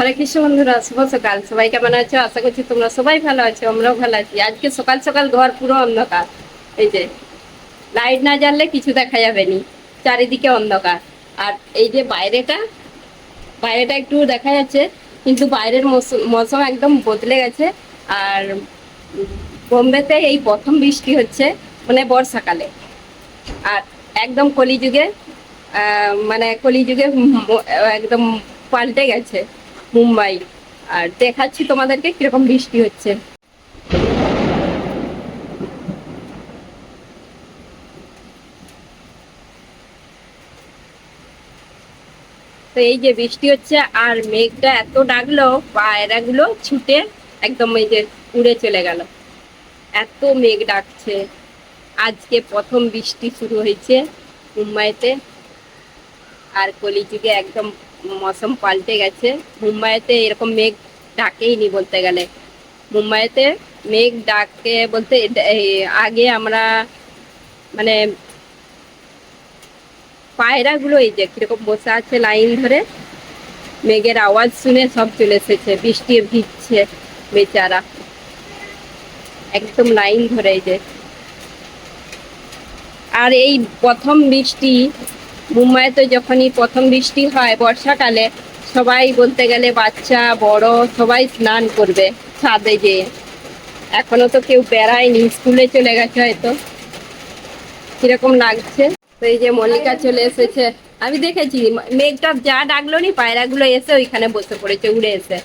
হরে কৃষ্ণ বন্ধুরা, শুভ সকাল। সবাই কেমন আছো? আশা করছি তোমরা সবাই ভালো আছো, আমরাও ভালো আছি। আজকে সকাল সকাল ঘর পুরো অন্ধকার। এই যে, লাইট না জ্বাললে কিছু দেখা যাবে নি, চারিদিকে অন্ধকার। আর এই যে বাইরেটা বাইরেটা একটু দেখা যাচ্ছে, কিন্তু বাইরের মৌসুম একদম বদলে গেছে। আর বোম্বেতে এই প্রথম বৃষ্টি হচ্ছে মানে বর্ষাকালে। আর একদম কলিযুগে মানে কলিযুগে একদম পাল্টে গেছে। মুম্বাই। আর দেখাচ্ছি তোমাদেরকে কীরকম বৃষ্টি হচ্ছে। তো এই যে বৃষ্টি হচ্ছে, আর মেঘটা এত ডাকলো, পায়রাগুলো ছুটে একদম এই যে উড়ে চলে গেল। এত মেঘ ডাকছে। আজকে প্রথম বৃষ্টি শুরু হয়েছে মুম্বাইতে। আর কলিযুগে একদম মৌসুম পাল্টে গেছে। মুম্বাইতে এরকম মেঘ ডাকেই নি বলতে গেলে। মুম্বাইতে মেঘ ডাকে বলতে আগে আমরা মানে পায়রাগুলো এই যে কীরকম বসে আছে লাইন ধরে, মেঘের আওয়াজ শুনে সব চলে এসেছে। বৃষ্টি ভিজছে বেচারা। একদম লাইন ধরে এই যে। আর এই প্রথম বৃষ্টি মুম্বাইতে যখনই প্রথম বৃষ্টি হয় বর্ষাকালে, সবাই বলতে গেলে বাচ্চা, বড়, সবাই স্নান করবে ছাদে যেয়ে এখনও তো কেউ বেড়ায়নি, স্কুলে চলে গেছে হয়তো। কীরকম লাগছে? তো এই যে মল্লিকা চলে এসেছে। আমি দেখেছি, মেঘটা যা ডাকলো নি, পায়রাগুলো এসে ওইখানে বসে পড়েছে, উড়ে এসে।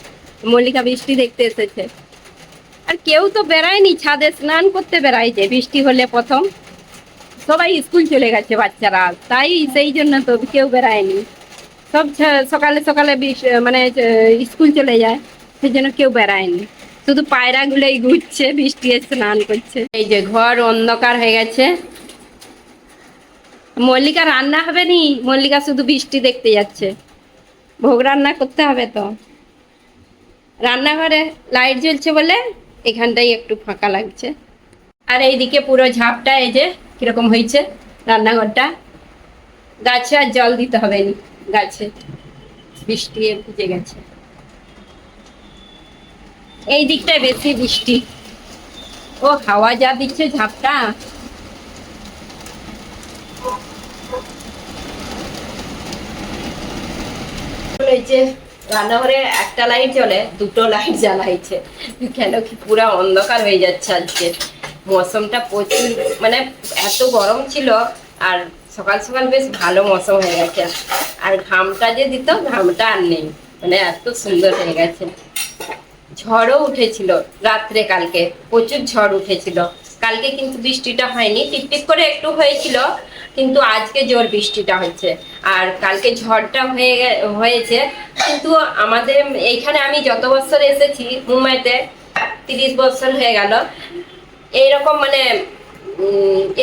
মল্লিকা বৃষ্টি দেখতে এসেছে। আর কেউ তো বেড়ায়নি, ছাদে স্নান করতে বেড়ায় যে, বৃষ্টি হলে প্রথম। সবাই স্কুল চলে গেছে বাচ্চারা। তাই সেই জন্য তো কেউ বেড়ায়নি। সব সকালে সকালে মানে স্কুল চলে যায়, সেই জন্য কেউ বেড়ায়নি। শুধু পায়রাগুলোই ঘুরছে, বৃষ্টি স্নান করছে। এই যে ঘর অন্ধকার হয়ে গেছে। মল্লিকা রান্না হবে নি? মল্লিকা শুধু বৃষ্টি দেখতে যাচ্ছে। ভোগ রান্না করতে হবে তো। রান্নাঘরে লাইট জ্বলছে বলে এখানটাই একটু ফাঁকা লাগছে। আর এইদিকে পুরো ঝাপটা এই যে কীরকম হয়েছে? রান্নাঘরটা? গাছে আর জল দিতে হবে নি গাছে। বৃষ্টি ভিজে গেছে। এই দিকটায় বেশি বৃষ্টি। ও হাওয়া যা দিচ্ছে ঝাপটা। রান্নাঘরে একটা লাইট জ্বলে, দুটো লাইট জ্বালা হয়েছে কেন কি পুরো অন্ধকার হয়ে যাচ্ছে আজকে। মৌসুমটা প্রচুর মানে এত গরম ছিল আর সকাল সকাল বেশ ভালো মৌসুম হয়ে গেছে। আর ঘামটা যে দিত, ঘামটা আর নেই মানে এত সুন্দর হয়ে গেছে। ঝড়ও উঠেছিল রাত্রে কালকে, প্রচুর ঝড় উঠেছিল। কালকে কিন্তু বৃষ্টিটা হয়নি, টিপটিপ করে একটু হয়েছিল, কিন্তু আজকে জোর বৃষ্টিটা হচ্ছে আর কালকে ঝড়টা হয়ে হয়েছে, কিন্তু আমাদের, এইখানে আমি যত বছর এসেছি মুম্বাইতে, তিরিশ বছর হয়ে গেল এইরকম মানে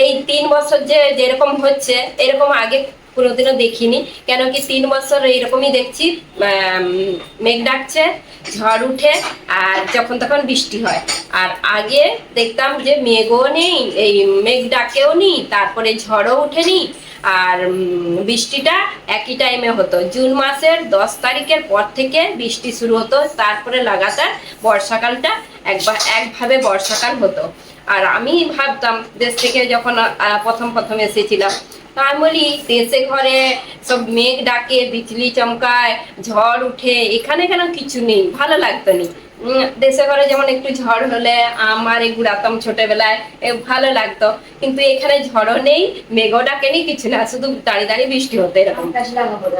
এই তিন বছর যে যেরকম হচ্ছে, এরকম আগে কোনোদিনও দেখিনি। কেন কি তিন বছর এইরকমই দেখছি মেঘ ডাকছে, ঝড় উঠে, আর যখন তখন বৃষ্টি হয়। আর আগে দেখতাম যে মেঘও নেই, এই মেঘ ডাকেও নি তারপরে ঝড়ও উঠেনি আর বৃষ্টিটা একই টাইমে হতো। জুন মাসের দশ তারিখের পর থেকে বৃষ্টি শুরু হতো, তারপরে লাগাতার বর্ষাকালটা একবার একভাবে বর্ষাকাল হতো। আর আমি ভাবতাম দেশ থেকে যখন প্রথম প্রথম এসেছিলাম তা আমি বলি দেশে ঘরে সব মেঘ ডাকে বিজলি চমকায় ঝড় উঠে এখানে কেন কিছু নেই? ভালো লাগতো নি। দেশে ঘরে যেমন একটু ঝড় হলে আমার ঘুরাতাম ছোটবেলায় এ ভালো লাগতো। কিন্তু এখানে ঝড়ও নেই মেঘও ডাকেনি কিছু না শুধু দাঁড়িয়ে দাঁড়িয়ে বৃষ্টি হতো এরকম।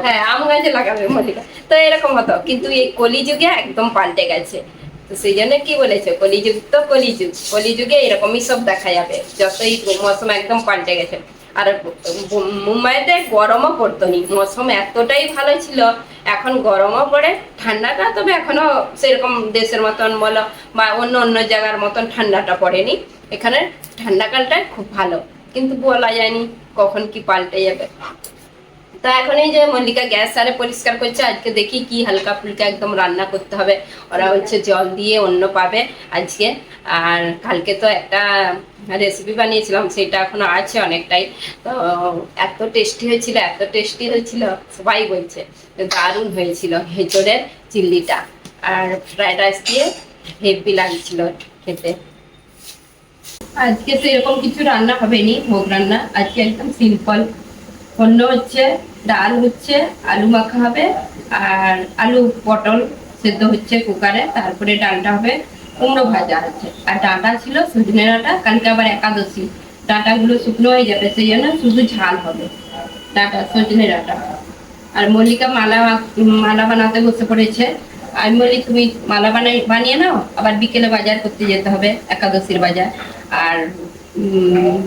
হ্যাঁ আম গাছে লাগাবে মল্লিকা তো এরকম হতো। কিন্তু এই কলিযুগে একদম পাল্টে গেছে। তো সেই জন্য কি বলেছে কলিযুগ তো কলিযুগ কলিযুগে এরকমই সব দেখা যাবে যতই মৌসুম একদম পাল্টে গেছে আর মুম্বাইতে গরমও পড়তো নি মৌসুম এতটাই ভালো ছিল এখন গরমও পড়ে ঠান্ডাটা তবে এখনও সেরকম দেশের মতন বলো বা অন্য অন্য জায়গার মতন ঠান্ডাটা পড়েনি এখানে ঠান্ডাকালটা খুব ভালো কিন্তু বলা যায়নি কখন কি পাল্টে যাবে তা এখন এই যে মল্লিকা গ্যাস সারে পরিষ্কার করছে, আজকে দেখি কি হালকা ফুলকা একদম রান্না করতে হবে। ওরা হচ্ছে জল দিয়ে অন্য পাবে আজকে। আর কালকে তো একটা রেসিপি বানিয়েছিলাম, সেটা এখনও আছে অনেকটাই। তো এত টেস্টি হয়েছিল, এত টেস্টি হয়েছিল, সবাই বলছে দারুণ হয়েছিল হেঁচড়ের চিল্লিটা। আর ফ্রাইড রাইস দিয়ে হেভি লাগছিল খেতে। আজকে তো এরকম কিছু রান্না হবে নি ভোগ রান্না। আজকে একদম সিম্পল অন্য হচ্ছে ডাল হচ্ছে, আলু মাখা হবে, আর আলু পটল সেদ্ধ হচ্ছে কুকারে, তারপরে ডালটা হবে কুমড়ো ভাজা আছে আর ডাঁটা ছিল সজনে ডাঁটা, কালকে আবার একাদশী। ডাঁটাগুলো শুকনো হয়ে যাবে, সেই জন্য শুধু ঝাল হবে ডাঁটা, সজনে ডাঁটা। আর মল্লিকা মালা মালা বানাতে বসে পড়েছে। আমি বলি তুমি মালা বানাই, বানিয়ে নাও, আবার বিকেলে বাজার করতে যেতে হবে, একাদশীর বাজার। আর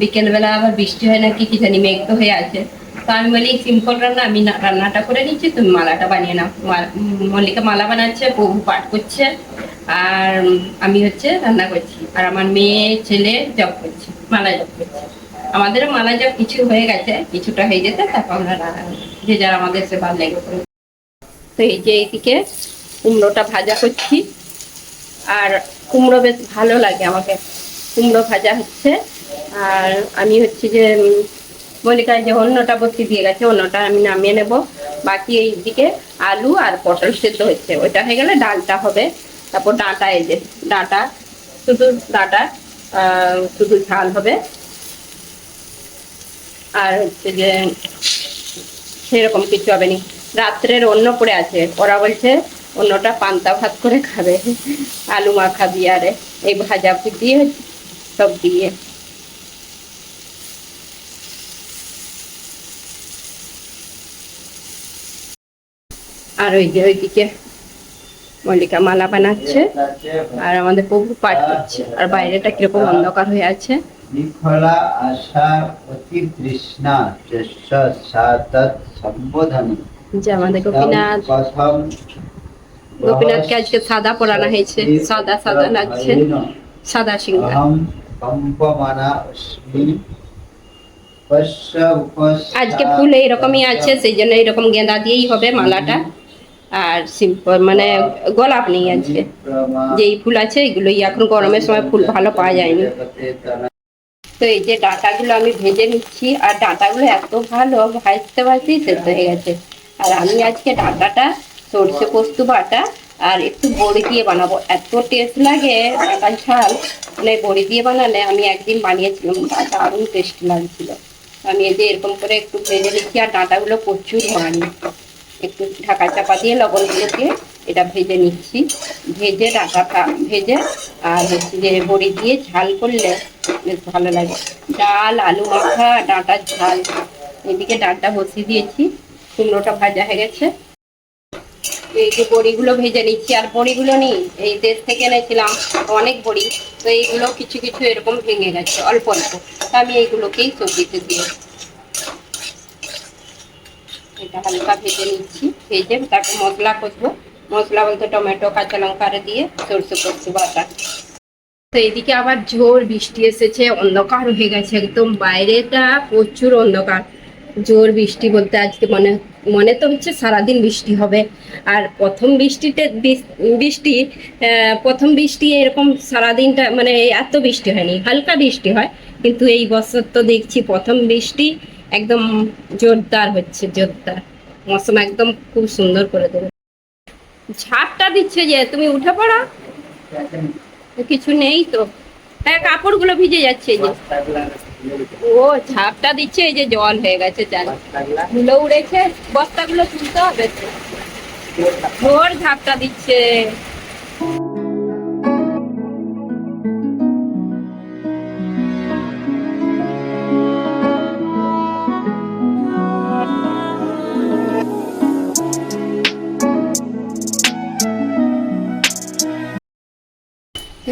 বিকেলবেলা আবার বৃষ্টি হয় নাকি কি জানি, মেঘ তো হয়ে আছে। তো আমি বলি সিম্পল রান্না আমি রান্নাটা করে নিচ্ছি তুমি মালাটা বানিয়ে নাও মল্লিকা মালা বানাচ্ছে প্রভু পাঠ করছে আর আমি হচ্ছে রান্না করছি আর আমার মেয়ে ছেলে জব করছে মালা জব করছে আমাদের মালা জব কিছু হয়ে গেছে কিছুটা হয়ে যেতে তারপর আমরা যে যার আমাদের সে ভালো লেগে তো এই যে এইদিকে কুমড়োটা ভাজা করছি আর কুমড়ো বেশ ভালো লাগে আমাকে কুমড়ো ভাজা হচ্ছে আর আমি হচ্ছে যে মল্লিকায় যে অন্যটা বসি দিয়ে গেছে, অন্যটা আমি নামিয়ে নেব। বাকি এই দিকে আলু আর পটল সেদ্ধ হচ্ছে। ওইটা হয়ে গেলে ডালটা হবে। তারপর ডাঁটা, এই যে ডাঁটা, শুধু ডাঁটা শুধু ঝাল হবে। আর হচ্ছে যে সেরকম কিছু হবে না। রাত্রের অন্য পড়ে আছে। ওরা বলছে, অন্যটা পান্তা ভাত করে খাবে। আলু মাখা দিয়ে আরে, এই ভাজা দিয়ে সব দিয়ে। আর ওই যে ওইদিকে মল্লিকা মালা বানাচ্ছে আর আমাদের প্রভু পাঠ করছে। আর বাইরেটা কীরকম অন্ধকার হয়ে আছে। বিফলা আশা অতি তৃষ্ণা যস্য সা তৎ সম্বোধন। যে আমাদের গোপীনাথ গোপীনাথকে আজকে সাদা পরানো হয়েছে। সাদা সাদা লাগছে। সাদা সিংহা। আজকে ফুল এইরকমই আছে সেই জন্য এরকম গেঁদা দিয়েই হবে মালাটা। আর সিম্পল মানে গোলাপ নেই আজকে। যেই ফুল আছে এগুলোই এখন গরমের সময় ফুল ভালো পাওয়া যায়নি। তো এই যে ডাঁটাগুলো আমি ভেজে নিচ্ছি, আর ডাঁটাগুলো এত ভালো, ভাজতে ভাজতেই সেদ্ধ হয়ে গেছে। আর আমি আজকে ডাঁটাটা, সর্ষে পোস্ত বাটা, আর একটু বড়ি দিয়ে বানাবো। এত টেস্ট লাগে, ডাঁটার ঝাল। মানে বড়ি দিয়ে বানালে আমি একদিন বানিয়েছিলাম দারুণ টেস্ট লাগছিল। আমি এই যে এরকম করে একটু ভেজে নিচ্ছি, আর ডাঁটাগুলো প্রচুর ভারী একটু ঢাকা চাপা দিয়ে লবণগুলো দিয়ে এটা ভেজে নিচ্ছি। ভেজে ডাঁটাটা ভেজে আর হচ্ছে যে বড়ি দিয়ে ঝাল করলে বেশ ভালো লাগে। ডাল, আলু মাখা, ডাঁটার ঝাল। এদিকে ডালটা বসিয়ে দিয়েছি, কুমড়োটা ভাজা হয়ে গেছে। এই যে বড়িগুলো ভেজে নিচ্ছি, আর বড়িগুলো নেই এই দেশ থেকে এনেছিলাম অনেক বড়ি, তো এইগুলো কিছু কিছু এরকম ভেঙে গেছে, অল্প অল্প। তো আমি এইগুলোকেই সবজিতে দিয়ে এটা হালকা ভেজে নিচ্ছি। ভেজে তারপর মশলা কষবো। মশলা বলতে টমেটো, কাঁচা লঙ্কা দিয়ে সরষে পোস্ত বাটা। তো এইদিকে আবার জোর বৃষ্টি এসেছে, অন্ধকার হয়ে গেছে একদম। বাইরেটা প্রচুর অন্ধকার। জোর বৃষ্টি বলতে আজকে মনে মনে তো হচ্ছে সারাদিন বৃষ্টি হবে। আর প্রথম বৃষ্টিতে বৃষ্টি প্রথম বৃষ্টি এরকম সারাদিনটা মানে এত বৃষ্টি হয়নি, হালকা বৃষ্টি হয়। কিন্তু এই বছর তো দেখছি প্রথম বৃষ্টি একদম জোরদার হচ্ছে, জোরদার। মৌসুম একদম খুব সুন্দর করে দেবে। ঝাপটা দিচ্ছে যে, তুমি উঠে পড়া। কিছু নেই তো। হ্যাঁ কাপড়গুলো ভিজে যাচ্ছে যে। ও, ঝাপটা দিচ্ছে এই যে জল হয়ে গেছে চাল ধুলো উড়েছে, বস্তাগুলো তুলতে হবে। ভোর ঝাপটা দিচ্ছে।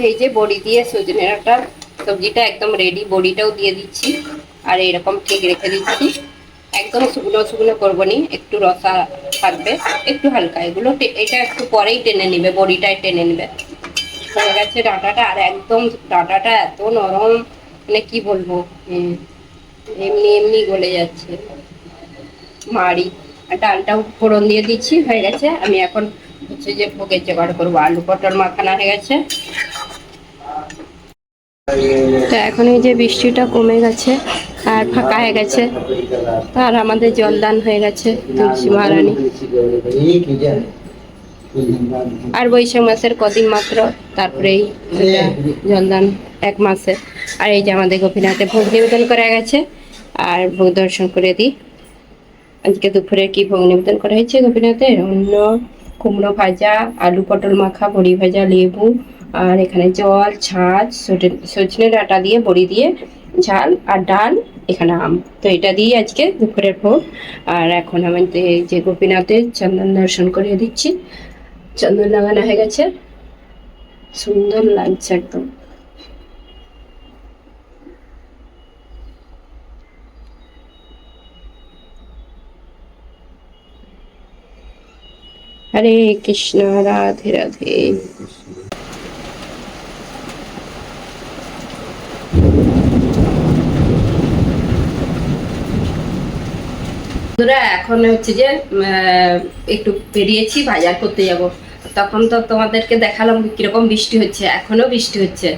এই যে বড়ি দিয়ে সজনে ডাঁটা, সবজিটা একদম রেডি বড়িটাও দিয়ে দিচ্ছি। আর এরকম ঠিক রেখে দিচ্ছি। একদম শুকনো শুকনো করব নি, একটু রসা থাকবে, একটু হালকা। এগুলো এটা একটু পরেই টেনে নেবে, বড়িটাই টেনে নেবে। হয়ে গেছে ডাঁটাটা, আর একদম ডাঁটাটা এত নরম মানে কি বলব এমনি এমনি গলে যাচ্ছে। মাড়ি, আর ডালটাও ফোড়ন দিয়ে দিচ্ছি, হয়ে গেছে। আমি এখন হচ্ছে যে ভোগের জোগাড় করব। আলু পটল মাখানা হয়ে গেছে। তো এখন এই যে বৃষ্টিটা কমে গেছে আর ফাঁকা হয়ে গেছে। আর আমাদের জলদান হয়ে গেছে তুলসী মহারানী। আর বৈশাখ মাসের কদিন মাত্র, তারপরেই জলদান এক মাসে। আর এই যে আমাদের গোপীনাথে ভোগ নিবেদন করা গেছে, আর ভোগ দর্শন করে দিই। আজকে দুপুরে কি ভোগ নিবেদন করা হয়েছে গোপীনাথে অন্য কুমড়ো ভাজা, আলু পটল মাখা, বড়ি ভাজা, লেবু আর এখানে জল ছাঁচ সজনে- ডাঁটা দিয়ে, বড়ি দিয়ে, ঝাল আর ডাল, এখানে আম। তো এটা দিয়ে আজকে দুপুরের ভোগ। আর এখন আমাদের যে গোপীনাথের চন্দন দর্শন করিয়ে দিচ্ছি। চন্দন লাগানো হয়ে গেছে। সুন্দর লাগছে একদম। হরে কৃষ্ণ, রাধে রাধে বন্ধুরা এখন হচ্ছে যে একটু বেরিয়েছি, বাজার করতে যাব। তখন তো তোমাদেরকে দেখালাম কীরকম বৃষ্টি হচ্ছে এখনও বৃষ্টি হচ্ছে।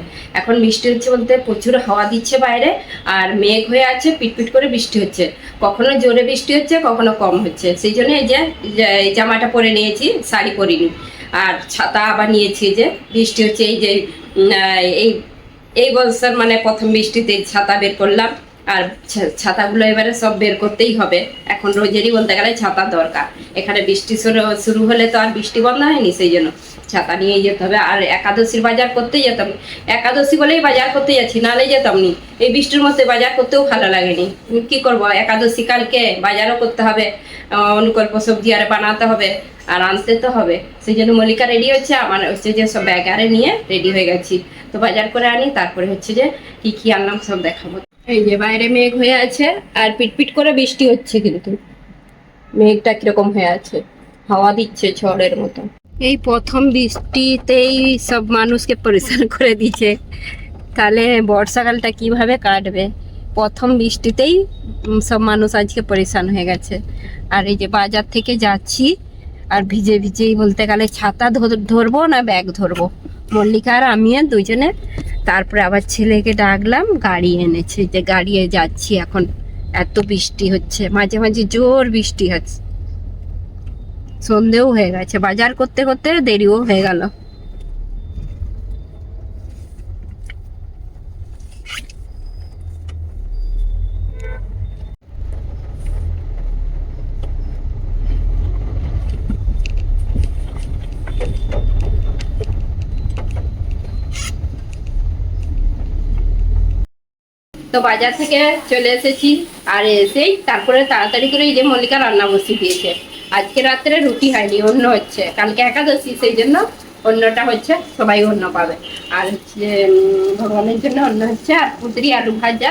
এখন বৃষ্টি হচ্ছে বলতে প্রচুর হাওয়া দিচ্ছে বাইরে, আর মেঘ হয়ে আছে, পিটপিট করে বৃষ্টি হচ্ছে। কখনো জোরে বৃষ্টি হচ্ছে, কখনো কম হচ্ছে। সেই জন্য এই যে জামাটা পরে নিয়েছি, শাড়ি পরিনি। আর ছাতা আবার নিয়েছি যে, বৃষ্টি হচ্ছে এই যে এই এই বছর মানে প্রথম বৃষ্টিতে ছাতা বের করলাম। আর ছাতাগুলো এবারে সব বের করতেই হবে। এখন রোজেরই বলতে গেলে ছাতা দরকার। এখানে বৃষ্টি শুরু হলে তো আর বৃষ্টি বন্ধ হয়নি, সেই জন্য ছাতা নিয়েই যেতে হবে। আর একাদশীর বাজার করতেই যেতাম। একাদশী বলেই বাজার করতে যাচ্ছি, নাহলে যেতাম নি। এই বৃষ্টির মধ্যে বাজার করতেও ভালো লাগেনি। কি করব? একাদশী কালকে বাজারও করতে হবে। অনুকল্প সবজি আর বানাতে হবে, আর আনতে তো হবে। সেই জন্য মল্লিকা রেডি হচ্ছে, আমার হচ্ছে যে সব ব্যাগ আরে নিয়ে রেডি হয়ে গেছি। তো বাজার করে আনি, তারপরে হচ্ছে যে কি কি আনলাম সব দেখাবো। এই যে বাইরে মেঘ হয়ে আছে আর পিটপিট করে বৃষ্টি হচ্ছে কিন্তু। মেঘটা কীরকম হয়ে আছে? হাওয়া দিচ্ছে ঝড়ের মতো। এই প্রথম বৃষ্টিতেই সব মানুষকে পরিষ্কার করে দিচ্ছে তাহলে বর্ষাকালটা কীভাবে কাটবে? প্রথম বৃষ্টিতেই সব মানুষ আজকে পরিশান হয়ে গেছে। আর এই যে বাজার থেকে যাচ্ছি আর ভিজে ভিজেই বলতে গেলে ছাতা ধর- ধরবো না ব্যাগ ধরবো? মল্লিকা আর আমি আর দুজনে। তারপরে আবার ছেলেকে ডাকলাম, গাড়ি এনেছে। যে গাড়িয়ে যাচ্ছি এখন। এত বৃষ্টি হচ্ছে। মাঝে মাঝে জোর বৃষ্টি হচ্ছে। সন্ধেও হয়ে গেছে। বাজার করতে করতে দেরিও হয়ে গেল। তো বাজার থেকে চলে এসেছি আর এসেই তারপরে তাড়াতাড়ি করে এই যে মল্লিকা রান্না বসিয়ে দিয়েছে। আজকে রাত্রে রুটি হয়নি অন্য হচ্ছে। কালকে একাদশী, সেই জন্য অন্যটা হচ্ছে, সবাই অন্য পাবে। আর হচ্ছে ভগবানের জন্য অন্য হচ্ছে, আর পুতরি আলু ভাজা,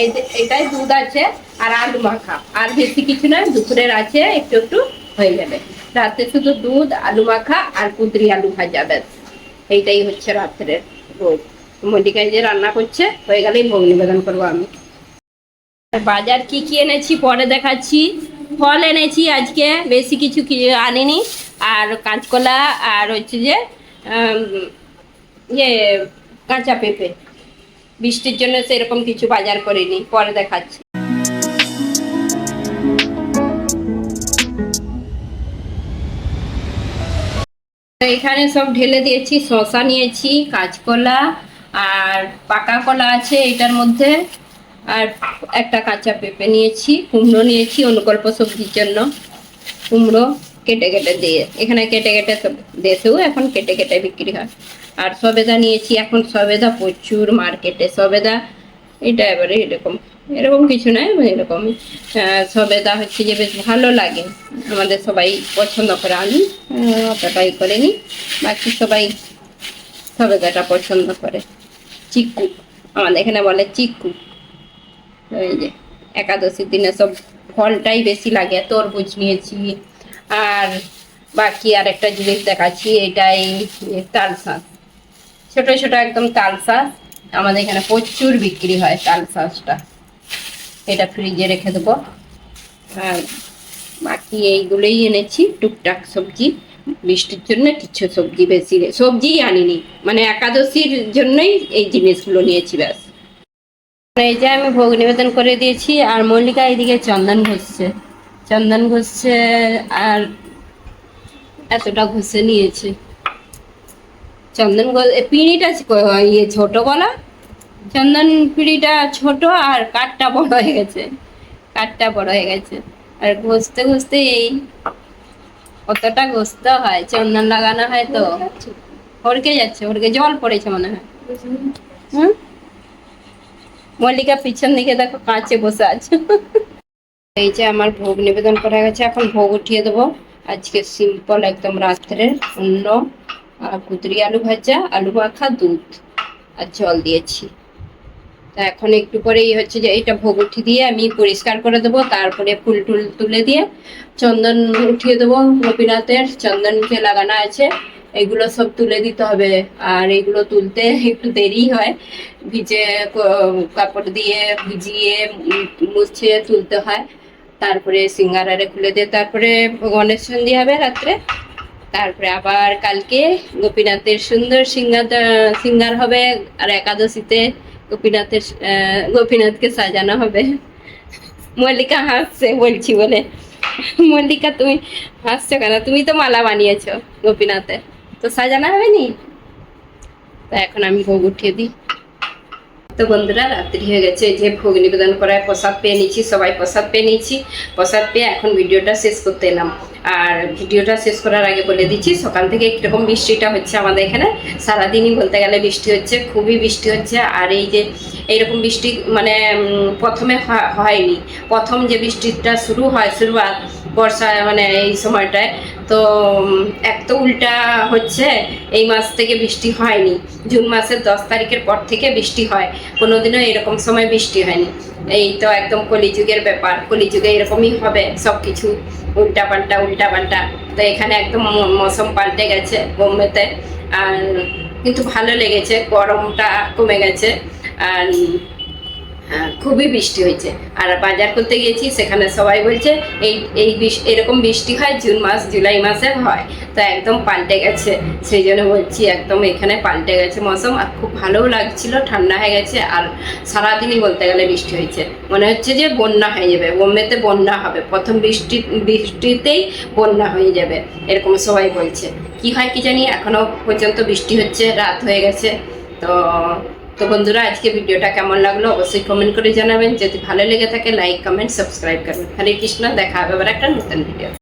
এই এটাই দুধ আছে আর আলু মাখা। আর বেশি কিছু নয়, দুপুরের আছে, একটু একটু হয়ে যাবে। রাতে শুধু দুধ, আলু মাখা আর পুতরি আলু ভাজা, ব্যাস। এইটাই হচ্ছে রাত্রের রোজ মল্লিকায় যে রান্না করছে, হয়ে গেলেই ভোগ নিবেদন করব আমি। বাজার কি কি এনেছি পরে দেখাচ্ছি। ফল এনেছি আজকে, বেশি কিছু আনিনি। আর কাঁচকলা, আর হচ্ছে যে ইয়ে কাঁচা পেঁপে। বৃষ্টির জন্য সেরকম কিছু বাজার করিনি, পরে দেখাচ্ছি। এখানে সব ঢেলে দিয়েছি শশা নিয়েছি, কাঁচকলা আর পাকা কলা আছে এটার মধ্যে। আর একটা কাঁচা পেঁপে নিয়েছি, কুমড়ো নিয়েছি, অনুকল্প সবজির জন্য। কুমড়ো কেটে কেটে দিয়ে, এখানে কেটে কেটে দেশেও এখন কেটে কেটে বিক্রি হয়। আর সবেদা নিয়েছি, এখন সবেদা প্রচুর মার্কেটে, সবেদা এটা এবারে এরকম এরকম কিছু নয় এরকম সবেদা হচ্ছে যে বেশ ভালো লাগে। আমাদের সবাই পছন্দ করে, আমি অতটাই করে নি বাকি সবাই সবেদাটা পছন্দ করে। চিক্কু। আমাদের এখানে বলে চিক্কু। এই যে, একাদশীর দিনে সব ফলটাই বেশি লাগে, তরমুজ নিয়েছি। আর বাকি আর একটা জিনিস দেখাচ্ছি, এটাই তাল শাঁস ছোট ছোট একদম তাল শাঁস আমাদের এখানে প্রচুর বিক্রি হয় তাল শাঁসটা এটা ফ্রিজে রেখে দেবো। আর বাকি এইগুলোই এনেছি, টুকটাক সবজি। বৃষ্টির জন্য কিছু সবজি বেশি সবজিই আনিনি। মানে একাদশীর জন্যই এই জিনিসগুলো নিয়েছি ব্যাস। এই যে আমি ভোগ নিবেদন করে দিয়েছি, আর মল্লিকা এইদিকে চন্দন ঘষছে। চন্দন ঘষছে, আর এতটা ঘষে নিয়েছে। চন্দন পিঁড়িটা ইয়ে ছোট বলা? চন্দন পিঁড়িটা ছোট আর কাঠটা বড় হয়ে গেছে। কাঠটা বড় হয়ে গেছে। আর ঘষতে ঘষতে এই কতটা ঘষতে হয়, চন্দন লাগানো হয় তো। হড়কে যাচ্ছে, হড়কে, জল পড়েছে মনে হয়। মল্লিকা পিছন দিকে দেখো, কাঁচে বসে আছে। এই যে আমার ভোগ নিবেদন করা গেছে, এখন ভোগ উঠিয়ে দেবো। আজকে সিম্পল একদম রাত্রে অন্য আর কুদরি আলু ভাজা, আলু মাখা, দুধ, আর জল দিয়েছি। তা এখন একটু পরেই হচ্ছে যে এটা ভোগ উঠিয়ে দিয়ে আমি পরিষ্কার করে দেবো, তারপরে ফুল টুল তুলে দিয়ে চন্দন উঠিয়ে দেবো গোপীনাথের চন্দনকে লাগানো আছে, এগুলো সব তুলে দিতে হবে। আর এগুলো তুলতে একটু দেরি হয়, ভিজে কাপড় দিয়ে ভিজিয়ে মুছে তুলতে হয়। তারপরে সিঙ্গারারে খুলে দিয়ে, তারপরে ভগবানের সন্ধি হবে রাত্রে। তারপরে আবার কালকে গোপীনাথের সুন্দর সিঙ্গার সিঙ্গার হবে আর একাদশীতে। গোপীনাথের গোপীনাথকে সাজানো হবে। মল্লিকা হাসছে, বলছি বলে, মল্লিকা তুমি হাসছো কেন? তুমি তো মালা বানিয়েছো গোপীনাথের। তো সাজানো হবে নি তা এখন আমি ভোগ উঠিয়ে দিই। তো বন্ধুরা রাত্রি হয়ে গেছে। যে ভোগ নিবেদন করায় প্রসাদ পেয়ে নিয়েছি, সবাই প্রসাদ পেয়ে নিয়েছি। প্রসাদ পেয়ে এখন ভিডিওটা শেষ করতে এলাম। আর ভিডিওটা শেষ করার আগে বলে দিচ্ছি, সকাল থেকে কীরকম বৃষ্টিটা হচ্ছে আমাদের এখানে? সারাদিনই বলতে গেলে বৃষ্টি হচ্ছে, খুবই বৃষ্টি হচ্ছে। আর এই যে এইরকম বৃষ্টি মানে প্রথমে হয়- হয়নি। প্রথম যে বৃষ্টিটা শুরু হয়, শুরুয়াত বর্ষা মানে এই সময়টায় তো এক তো উল্টা হচ্ছে এই মাস থেকে বৃষ্টি হয়নি। জুন মাসের দশ তারিখের পর থেকে বৃষ্টি হয়। কোনোদিনও এরকম সময় বৃষ্টি হয়নি। এই তো একদম কলিযুগের ব্যাপার। কলিযুগে এরকমই হবে সব কিছু উল্টা পাল্টা উল্টা পাল্টা তো এখানে একদম মৌসুম পাল্টে গেছে বোম্বেতে। আর কিন্তু ভালো লেগেছে। গরমটা কমে গেছে। আর খুবই বৃষ্টি হয়েছে। আর বাজার করতে গিয়েছি, সেখানে সবাই বলছে, এই এই এরকম বৃষ্টি হয় জুন মাস, জুলাই মাসে হয়। তো একদম পাল্টে গেছে। সেই জন্য বলছি, একদম এখানে পাল্টে গেছে মৌসুম। আর খুব ভালোও লাগছিল, ঠান্ডা হয়ে গেছে। আর সারাদিনই বলতে গেলে বৃষ্টি হয়েছে। মনে হচ্ছে যে বন্যা হয়ে যাবে। বোম্বেতে বন্যা হবে। প্রথম বৃষ্টি, বৃষ্টিতেই বন্যা হয়ে যাবে, এরকম সবাই বলছে। কি হয় কি জানি, এখনও পর্যন্ত বৃষ্টি হচ্ছে, রাত হয়ে গেছে। তো তো বন্ধুরা, আজকে ভিডিওটা কেমন লাগল অবশ্যই কমেন্ট করে জানাবেন। যদি ভালো লেগে থাকে লাইক কমেন্ট সাবস্ক্রাইব করবেন। হরে কৃষ্ণ, দেখা হবে আবার একটা নতুন ভিডিও